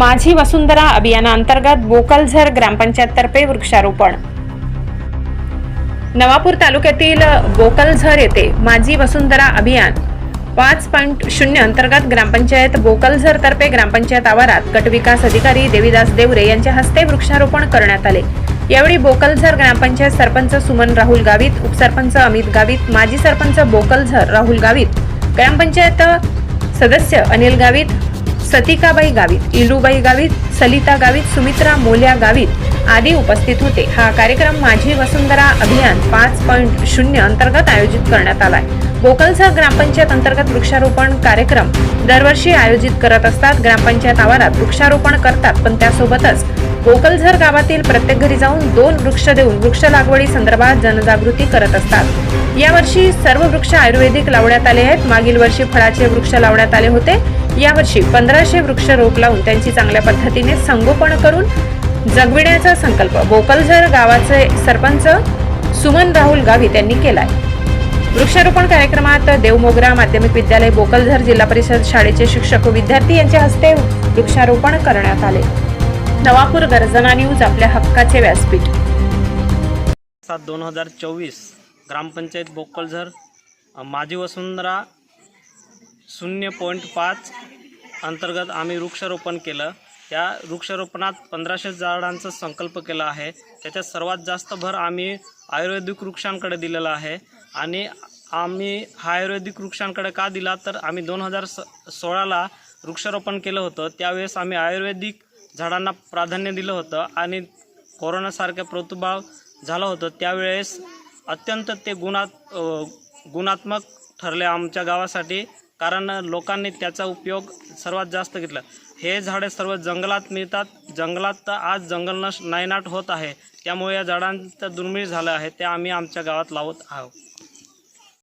माझी वसुंधरा अभियानांतर्गत बोकलझर ग्रामपंचायततर्फे वृक्षारोपण. नवापूर तालुक्यातील बोकलझर येथे माझी वसुंधरा अभियान पाच पॉईंट शून्य अंतर्गत ग्रामपंचायत बोकलझर तर्फे ग्रामपंचायत आवारात गटविकास अधिकारी देवीदास देवरे यांच्या हस्ते वृक्षारोपण करण्यात आले. यावेळी बोकलझर ग्रामपंचायत सरपंच सुमन राहुल गावित उपसरपंच अमित गावित माजी सरपंच बोकलझर राहुल गावित ग्रामपंचायत सदस्य अनिल गावित सतिकाबाई गावित इलूबाई गावित सलिता गावित सुमित्रा मोल्या गावित आदी उपस्थित होते. हा कार्यक्रम माझी वसुंधरा अभियान पाच पॉईंट शून्य अंतर्गत आयोजित करण्यात आला आहे. बोकलसर ग्रामपंचायत अंतर्गत वृक्षारोपण कार्यक्रम दरवर्षी आयोजित करत असतात. ग्रामपंचायत आवारात वृक्षारोपण करतात पण त्यासोबतच बोकलझर गावातील प्रत्येक घरी जाऊन दोन वृक्ष देऊन वृक्ष लागवडी संदर्भात जनजागृती करत असतात. यावर्षी सर्व वृक्ष आयुर्वेदिक लावण्यात आले आहेत. मागील वर्षी फळाचे वृक्ष लावण्यात आले होते. यावर्षी पंधराशे वृक्ष रोप लावून त्यांची चांगल्या पद्धतीने संगोपन करून जगविण्याचा संकल्प बोकलझर गावाचे सरपंच सुमन राहुल गावित यांनी आहे वृक्षारोपण कार्यक्रमात देवमोगरा माध्यमिक विद्यालय बोकलझर जिल्हा परिषद शाळेचे शिक्षक व विद्यार्थी यांच्या हस्ते वृक्षारोपण करण्यात आले. नवापूर गर्जना न्यूज आपल्या हक्काचे व्यासपीठ. सात दोन हजार चोवीस ग्रामपंचायत बोकलझर माझी वसुंधरा शून्य पॉईंट पाच अंतर्गत आम्ही वृक्षारोपण केलं. या वृक्षारोपणात पंधराशे झाडांचा संकल्प केला आहे. त्याच्यात सर्वात जास्त भर आम्ही आयुर्वेदिक वृक्षांकडे दिलेला आहे. आणि आम्ही हा आयुर्वेदिक वृक्षांकडे का दिला तर आम्ही दोन हजार स सोळाला वृक्षारोपण केलं होतं. त्यावेळेस आम्ही आयुर्वेदिक झाडांना प्राधान्य दिलं होतं आणि कोरोनासारखा प्रादुर्भाव झालं होतं. त्यावेळेस अत्यंत ते गुणात गुणात्मक ठरले आमच्या गावासाठी. कारण लोकांनी त्याचा उपयोग सर्वात जास्त घेतला. हे झाडे सर्व जंगलात मिळतात. जंगलात तर आज जंगल नश नायनाट होत आहे. त्यामुळे या झाडांचं दुर्मिळ झालं आहे. ते आम्ही आमच्या गावात लावत आहोत.